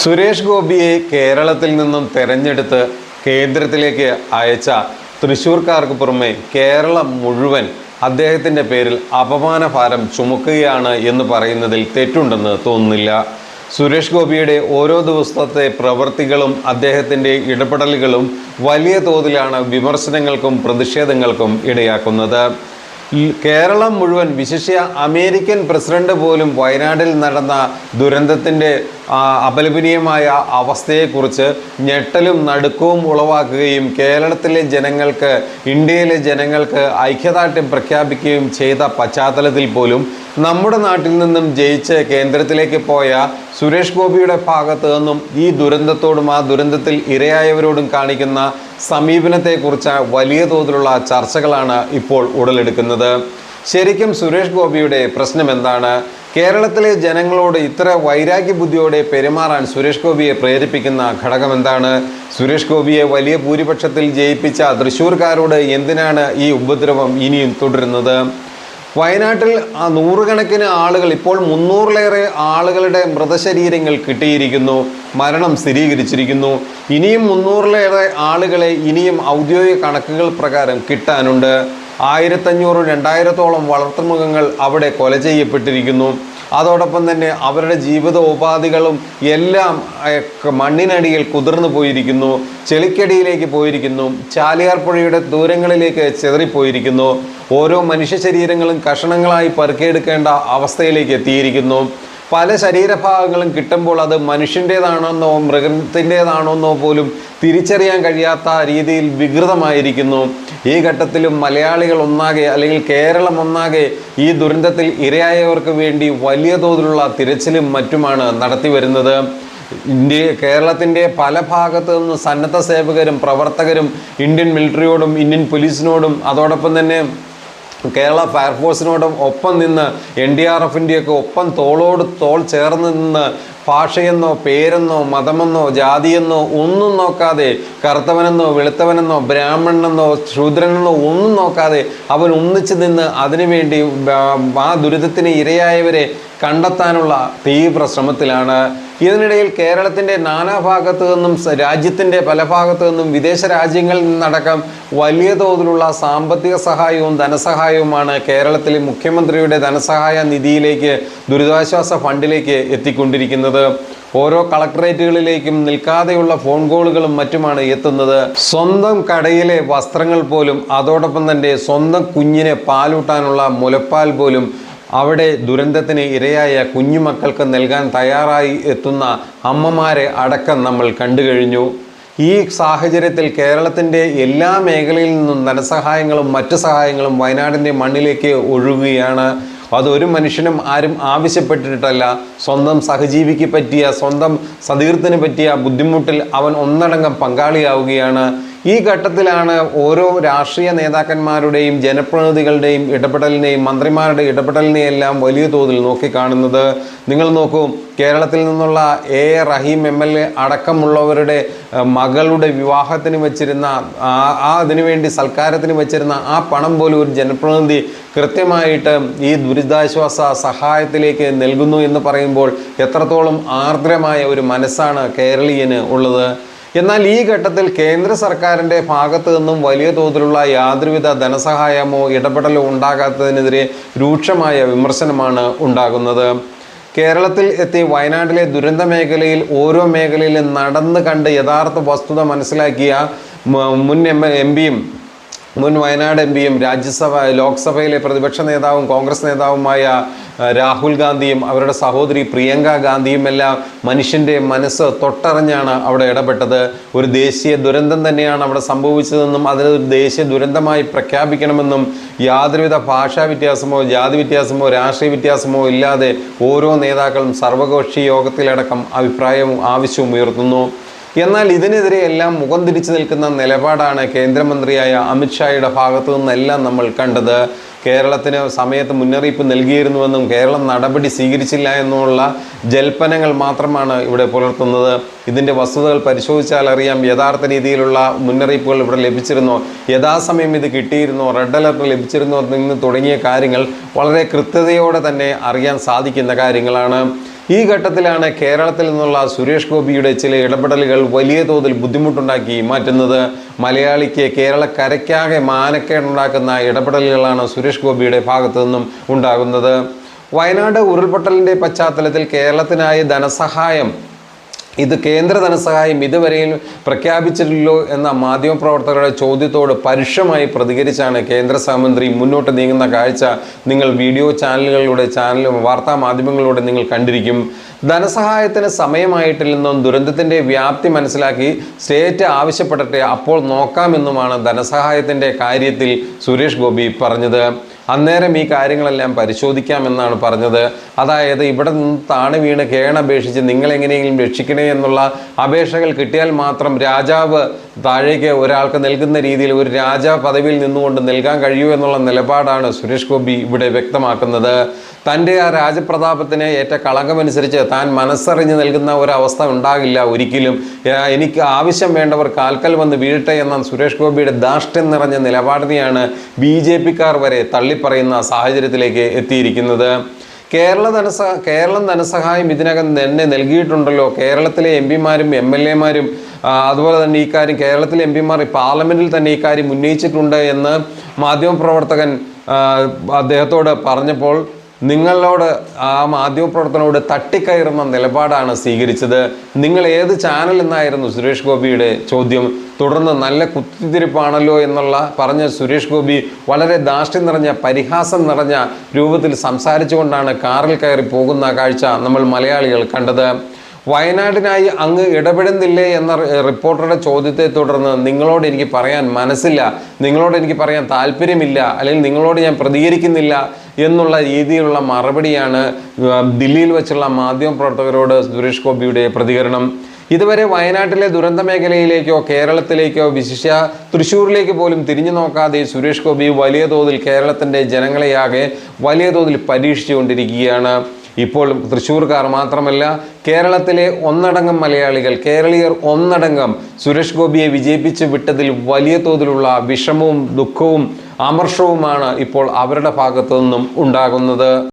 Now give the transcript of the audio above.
സുരേഷ് ഗോപിയെ കേരളത്തിൽ നിന്നും തെരഞ്ഞെടുത്ത് കേന്ദ്രത്തിലേക്ക് അയച്ച തൃശ്ശൂർക്കാർക്ക് പുറമെ കേരളം മുഴുവൻ അദ്ദേഹത്തിന്റെ പേരിൽ അപമാനഭാരം ചുമക്കുകയാണ് എന്ന് പറയുന്നതിൽ തെറ്റുണ്ടെന്ന് തോന്നുന്നില്ല. സുരേഷ് ഗോപിയുടെ ഓരോ ദിവസത്തെ പ്രവൃത്തികളും അദ്ദേഹത്തിന്റെ ഇടപെടലുകളും വലിയ തോതിലാണ് വിമർശനങ്ങൾക്കും പ്രതിഷേധങ്ങൾക്കും ഇടയാക്കുന്നത്. കേരളം മുഴുവൻ വിശിഷ്യ അമേരിക്കൻ പ്രസിഡന്റ് പോലും വയനാട്ടിൽ നടന്ന ദുരന്തത്തിന്റെ അപലപനീയമായ അവസ്ഥയെക്കുറിച്ച് ഞെട്ടലും നടുക്കവും ഉളവാക്കുകയും കേരളത്തിലെ ജനങ്ങൾക്ക് ഇന്ത്യയിലെ ജനങ്ങൾക്ക് ഐക്യദാർഢ്യം പ്രഖ്യാപിക്കുകയും ചെയ്ത പശ്ചാത്തലത്തിൽ പോലും നമ്മുടെ നാട്ടിൽ നിന്നും ജയിച്ച് കേന്ദ്രത്തിലേക്ക് പോയ സുരേഷ് ഗോപിയുടെ ഭാഗത്ത് നിന്നും ഈ ദുരന്തത്തോടും ആ ദുരന്തത്തിൽ ഇരയായവരോടും കാണിക്കുന്ന സമീപനത്തെക്കുറിച്ച് വലിയ തോതിലുള്ള ചർച്ചകളാണ് ഇപ്പോൾ ഉടലെടുക്കുന്നത്. ശരിക്കും സുരേഷ് ഗോപിയുടെ പ്രശ്നം എന്താണ് കേരളത്തിലെ ജനങ്ങളോട് ഇത്ര വൈരാഗ്യ ബുദ്ധിയോടെ പെരുമാറാൻ സുരേഷ് ഗോപിയെ പ്രേരിപ്പിക്കുന്ന ഘടകം എന്താണ്? സുരേഷ് ഗോപിയെ വലിയ ഭൂരിപക്ഷത്തിൽ ജയിപ്പിച്ച തൃശ്ശൂർക്കാരോട് എന്തിനാണ് ഈ ഉപദ്രവം ഇനിയും തുടരുന്നത്? വയനാട്ടിൽ നൂറുകണക്കിന് ആളുകൾ ഇപ്പോൾ മുന്നൂറിലേറെ ആളുകളുടെ മൃതശരീരങ്ങൾ കിട്ടിയിരിക്കുന്നു. മരണം സ്ഥിരീകരിച്ചിരിക്കുന്നു. ഇനിയും മുന്നൂറിലേറെ ആളുകളെ ഇനിയും ഔദ്യോഗിക കണക്കുകൾ പ്രകാരം കിട്ടാനുണ്ട്. ആയിരത്തഞ്ഞൂറ് രണ്ടായിരത്തോളം വളർത്തുമൃഗങ്ങൾ അവിടെ കൊല ചെയ്യപ്പെട്ടിരിക്കുന്നു. അതോടൊപ്പം തന്നെ അവരുടെ ജീവിതോപാധികളും എല്ലാം മണ്ണിനടിയിൽ കുതിർന്നു പോയിരിക്കുന്നു. ചെളിക്കടിയിലേക്ക് പോയിരിക്കുന്നു. ചാലിയാർ പുഴയുടെ ദൂരങ്ങളിലേക്ക് ചെതറിപ്പോയിരിക്കുന്നു. ഓരോ മനുഷ്യ ശരീരങ്ങളും കഷണങ്ങളായി പെറുക്കിയെടുക്കേണ്ട അവസ്ഥയിലേക്ക് എത്തിയിരിക്കുന്നു. പല ശരീരഭാഗങ്ങളും കിട്ടുമ്പോൾ അത് മനുഷ്യന്റേതാണെന്നോ മൃഗത്തിന്റേതാണെന്നോ പോലും തിരിച്ചറിയാൻ കഴിയാത്ത രീതിയിൽ വികൃതമായിരിക്കുന്നു. ഈ ഘട്ടത്തിലും മലയാളികൾ ഒന്നാകെ അല്ലെങ്കിൽ കേരളം ഒന്നാകെ ഈ ദുരന്തത്തിൽ ഇരയായവർക്ക് വേണ്ടി വലിയ തോതിലുള്ള തിരച്ചിലും മറ്റുമാണ് നടത്തി വരുന്നത്. ഇന്ത്യ കേരളത്തിന്റെ പല ഭാഗത്തു നിന്ന് സന്നദ്ധ സേവകരും പ്രവർത്തകരും ഇന്ത്യൻ മിലിറ്ററിയോടും ഇന്ത്യൻ പോലീസിനോടും അതോടൊപ്പം തന്നെ കേരള ഫയർഫോഴ്സിനോടും ഒപ്പം നിന്ന് എൻ ഡി ആർ എഫിന്റെയൊക്കെ ഒപ്പം തോളോട് തോൾ ചേർന്ന് നിന്ന് ഭാഷയെന്നോ പേരെന്നോ മതമെന്നോ ജാതിയെന്നോ ഒന്നും നോക്കാതെ കറുത്തവനെന്നോ വെളുത്തവനെന്നോ ബ്രാഹ്മണനെന്നോ ശൂദ്രനെന്നോ ഒന്നും നോക്കാതെ അവൻ ഒന്നിച്ചു നിന്ന് അതിനുവേണ്ടി ആ- ദുരിതത്തിന് ഇരയായവരെ കണ്ടെത്താനുള്ള തീവ്ര ശ്രമത്തിലാണ് ഇതിനിടയിൽ കേരളത്തിന്റെ നാനാഭാഗത്തു നിന്നും രാജ്യത്തിന്റെ പല ഭാഗത്തു നിന്നും വിദേശ രാജ്യങ്ങളിൽ നിന്നടക്കം വലിയ തോതിലുള്ള സാമ്പത്തിക സഹായവും ധനസഹായവുമാണ് കേരളത്തിലെ മുഖ്യമന്ത്രിയുടെ ധനസഹായ നിധിയിലേക്ക് ദുരിതാശ്വാസ ഫണ്ടിലേക്ക് എത്തിക്കൊണ്ടിരിക്കുന്നത്. ഓരോ കളക്ടറേറ്റുകളിലേക്കും നിൽക്കാതെയുള്ള ഫോൺ കോളുകളും മറ്റുമാണ് എത്തുന്നത്. സ്വന്തം കടയിലെ വസ്ത്രങ്ങൾ പോലും അതോടൊപ്പം തന്നെ സ്വന്തം കുഞ്ഞിനെ പാലൂട്ടാനുള്ള മുലപ്പാൽ പോലും അവിടെ ദുരന്തത്തിന് ഇരയായ കുഞ്ഞുമക്കൾക്ക് നൽകാൻ തയ്യാറായി എത്തുന്ന അമ്മമാരെ അടക്കം നമ്മൾ കണ്ടു കഴിഞ്ഞു. ഈ സാഹചര്യത്തിൽ കേരളത്തിന്റെ എല്ലാ മേഖലയിൽ നിന്നും ധനസഹായങ്ങളും മറ്റ് സഹായങ്ങളും വയനാടിന്റെ മണ്ണിലേക്ക് ഒഴുകുകയാണ്. അതൊരു മനുഷ്യനും ആരും ആവശ്യപ്പെട്ടിട്ടല്ല സ്വന്തം സഹജീവിക്ക് പറ്റിയ സ്വന്തം സതീർത്ഥന് പറ്റിയ ബുദ്ധിമുട്ടിൽ അവൻ ഒന്നടങ്കം പങ്കാളിയാവുകയാണ്. ഈ ഘട്ടത്തിലാണ് ഓരോ രാഷ്ട്രീയ നേതാക്കന്മാരുടെയും ജനപ്രതിനിധികളുടെയും ഇടപെടലിനെയും മന്ത്രിമാരുടെ ഇടപെടലിനെയും എല്ലാം വലിയ തോതിൽ നോക്കിക്കാണുന്നത്. നിങ്ങൾ നോക്കൂ കേരളത്തിൽ നിന്നുള്ള A. Rahim M. L. A അടക്കമുള്ളവരുടെ മകളുടെ വിവാഹത്തിന് വെച്ചിരുന്ന ആ അതിനുവേണ്ടി സൽക്കാരത്തിന് വെച്ചിരുന്ന ആ പണം പോലും ഒരു ജനപ്രതിനിധി കൃത്യമായിട്ട് ഈ ദുരിതാശ്വാസ സഹായത്തിലേക്ക് നൽകുന്നു എന്ന് പറയുമ്പോൾ എത്രത്തോളം ആർദ്രമായ ഒരു മനസ്സാണ് കേരളീയന് ഉള്ളത്. എന്നാൽ ഈ ഘട്ടത്തിൽ കേന്ദ്ര സർക്കാരിന്റെ ഭാഗത്തു നിന്നും വലിയ തോതിലുള്ള യാതൊരുവിധ ധനസഹായമോ ഇടപെടലോ ഉണ്ടാകാത്തതിനെതിരെ രൂക്ഷമായ വിമർശനമാണ് ഉണ്ടാകുന്നത്. കേരളത്തിൽ എത്തി വയനാട്ടിലെ ദുരന്ത മേഖലയിൽ ഓരോ മേഖലയിലും നടന്നു കണ്ട് യഥാർത്ഥ വസ്തുത മനസ്സിലാക്കിയ മുൻ എം എം പിയും മുൻ വയനാട് എം പിയും രാജ്യസഭ ലോക്സഭയിലെ പ്രതിപക്ഷ നേതാവും കോൺഗ്രസ് നേതാവുമായ രാഹുൽ ഗാന്ധിയും അവരുടെ സഹോദരി പ്രിയങ്ക ഗാന്ധിയും എല്ലാം മനുഷ്യന്റെ മനസ്സ് തൊട്ടറിഞ്ഞാണ് അവിടെ ഇടപെട്ടത്. ഒരു ദേശീയ ദുരന്തം തന്നെയാണ് അവിടെ സംഭവിച്ചതെന്നും അതിനൊരു ദേശീയ ദുരന്തമായി പ്രഖ്യാപിക്കണമെന്നും യാതൊരുവിധ ഭാഷാ വ്യത്യാസമോ ജാതി വ്യത്യാസമോ രാഷ്ട്രീയ വ്യത്യാസമോ ഇല്ലാതെ ഓരോ നേതാക്കളും സർവകക്ഷി യോഗത്തിലടക്കം അഭിപ്രായവും ആവശ്യവും ഉയർത്തുന്നു. എന്നാൽ ഇതിനെതിരെ എല്ലാം മുഖം തിരിച്ചു നിൽക്കുന്ന നിലപാടാണ് കേന്ദ്രമന്ത്രിയായ അമിത്ഷായുടെ ഭാഗത്തു നിന്നെല്ലാം നമ്മൾ കണ്ടത്. കേരളത്തിന് സമയത്ത് മുന്നറിയിപ്പ് നൽകിയിരുന്നുവെന്നും കേരളം നടപടി സ്വീകരിച്ചില്ല എന്നുമുള്ള ജൽപ്പനങ്ങൾ മാത്രമാണ് ഇവിടെ പുലർത്തുന്നത്. ഇതിന്റെ വസ്തുതകൾ പരിശോധിച്ചാൽ അറിയാം യഥാർത്ഥ രീതിയിലുള്ള മുന്നറിയിപ്പുകൾ ഇവിടെ ലഭിച്ചിരുന്നോ. യഥാസമയം ഇത് കിട്ടിയിരുന്നോ? റെഡ് അലർട്ട് ലഭിച്ചിരുന്നോ? എന്ന് തുടങ്ങിയ കാര്യങ്ങൾ വളരെ കൃത്യതയോടെ തന്നെ അറിയാൻ സാധിക്കുന്ന കാര്യങ്ങളാണ്. ഈ ഘട്ടത്തിലാണ് കേരളത്തിൽ നിന്നുള്ള സുരേഷ് ഗോപിയുടെ ചില ഇടപെടലുകൾ വലിയ തോതിൽ ബുദ്ധിമുട്ടുണ്ടാക്കി മാറ്റുന്നത്. മലയാളിക്ക് കേരളക്കരയ്ക്കാകെ മാനക്കേടുണ്ടാക്കുന്ന ഇടപെടലുകളാണ് സുരേഷ് ഗോപിയുടെ ഭാഗത്തു നിന്നും ഉണ്ടാകുന്നത്. വയനാട് ഉരുൾപൊട്ടലിന്റെ പശ്ചാത്തലത്തിൽ കേരളത്തിനായി ധനസഹായം ഇത് കേന്ദ്ര ധനസഹായം ഇതുവരെയും പ്രഖ്യാപിച്ചിട്ടില്ലോ എന്ന മാധ്യമപ്രവർത്തകരുടെ ചോദ്യത്തോട് പരുഷമായി പ്രതികരിച്ചാണ് കേന്ദ്ര സഹമന്ത്രി മുന്നോട്ട് നീങ്ങുന്ന കാഴ്ച നിങ്ങൾ വീഡിയോ ചാനലുകളിലൂടെ ചാനൽ വാർത്താ മാധ്യമങ്ങളിലൂടെ നിങ്ങൾ കണ്ടിരിക്കും. ധനസഹായത്തിന് സമയമായിട്ടില്ലെന്നും ദുരന്തത്തിന്റെ വ്യാപ്തി മനസ്സിലാക്കി സ്റ്റേറ്റ് ആവശ്യപ്പെടട്ടെ അപ്പോൾ നോക്കാമെന്നുമാണ് ധനസഹായത്തിന്റെ കാര്യത്തിൽ സുരേഷ് ഗോപി പറഞ്ഞത്. അന്നേരം ഈ കാര്യങ്ങളെല്ലാം പരിശോധിക്കാമെന്നാണ് പറഞ്ഞത്. അതായത് ഇവിടെ നിന്ന് താണു വീണ് കേണപേക്ഷിച്ച് നിങ്ങളെങ്ങനെയെങ്കിലും രക്ഷിക്കണേ എന്നുള്ള അപേക്ഷകൾ കിട്ടിയാൽ മാത്രം രാജാവ് താഴേക്ക് ഒരാൾക്ക് നൽകുന്ന രീതിയിൽ ഒരു രാജ പദവിയിൽ നിന്നുകൊണ്ട് നൽകാൻ കഴിയൂ എന്നുള്ള നിലപാടാണ് സുരേഷ് ഗോപി ഇവിടെ വ്യക്തമാക്കുന്നത്. തന്റെ ആ രാജപ്രതാപത്തിന് ഏറ്റ കളങ്കമനുസരിച്ച് താൻ മനസ്സറിഞ്ഞ് നൽകുന്ന ഒരവസ്ഥ ഉണ്ടാകില്ല ഒരിക്കലും. എനിക്ക് ആവശ്യം വേണ്ടവർ കാൽക്കൽ വന്ന് വീഴട്ടെ എന്ന സുരേഷ് ഗോപിയുടെ ധാർഷ്ട്യം നിറഞ്ഞ നിലപാടിനെയാണ് ബി ജെ പിക്കാർ വരെ തള്ളിപ്പറയുന്ന സാഹചര്യത്തിലേക്ക് എത്തിയിരിക്കുന്നത്. കേരള ധനസഹ കേരളം ധനസഹായം ഇതിനകം തന്നെ നൽകിയിട്ടുണ്ടല്ലോ. കേരളത്തിലെ എം പിമാരും എം എൽ എമാരും അതുപോലെ തന്നെ ഈ കാര്യം കേരളത്തിലെ എം പിമാർ പാർലമെന്റിൽ തന്നെ ഈ കാര്യം ഉന്നയിച്ചിട്ടുണ്ട് എന്ന് മാധ്യമപ്രവർത്തകൻ അദ്ദേഹത്തോട് പറഞ്ഞപ്പോൾ നിങ്ങളോട് ആ മാധ്യമപ്രവർത്തനോട് തട്ടിക്കയറുന്ന നിലപാടാണ് സ്വീകരിച്ചത്. നിങ്ങൾ ഏത് ചാനൽ എന്നായിരുന്നു സുരേഷ് ഗോപിയുടെ ചോദ്യം? തുടർന്ന് നല്ല കുത്തിത്തിരിപ്പാണല്ലോ എന്നുള്ള പറഞ്ഞ സുരേഷ് ഗോപി വളരെ ദാഷ്ട്യം നിറഞ്ഞ പരിഹാസം നിറഞ്ഞ രൂപത്തിൽ സംസാരിച്ചുകൊണ്ടാണ് കാറിൽ കയറി പോകുന്ന കാഴ്ച നമ്മൾ മലയാളികൾ കണ്ടത്. വയനാടിനായി അങ്ങ് ഇടപെടുന്നില്ലേ എന്ന റിപ്പോർട്ടറുടെ ചോദ്യത്തെ തുടർന്ന് നിങ്ങളോട് എനിക്ക് പറയാൻ മനസ്സില്ല നിങ്ങളോട് എനിക്ക് പറയാൻ താല്പര്യമില്ല അല്ലെങ്കിൽ നിങ്ങളോട് ഞാൻ പ്രതികരിക്കുന്നില്ല എന്നുള്ള രീതിയിലുള്ള മറുപടിയാണ് ദില്ലിയിൽ വെച്ചുള്ള മാധ്യമപ്രവർത്തകരോട് സുരേഷ് ഗോപിയുടെ പ്രതികരണം. ഇതുവരെ വയനാട്ടിലെ ദുരന്ത മേഖലയിലേക്കോ കേരളത്തിലേക്കോ വിശിഷ്യ തൃശ്ശൂരിലേക്ക് പോലും തിരിഞ്ഞു നോക്കാതെ സുരേഷ് ഗോപി വലിയ തോതിൽ കേരളത്തിന്റെ ജനങ്ങളെയാകെ വലിയ തോതിൽ പരീക്ഷിച്ചുകൊണ്ടിരിക്കുകയാണ്. ഇപ്പോൾ തൃശ്ശൂർക്കാർ മാത്രമല്ല കേരളത്തിലെ ഒന്നടങ്കം മലയാളികൾ കേരളീയർ ഒന്നടങ്കം സുരേഷ് ഗോപിയെ വിജയിപ്പിച്ച് വിട്ടതിൽ വലിയ തോതിലുള്ള വിഷമവും ദുഃഖവും അമർഷവുമാണ് ഇപ്പോൾ അവരുടെ ഭാഗത്തു നിന്നും ഉണ്ടാകുന്നത്.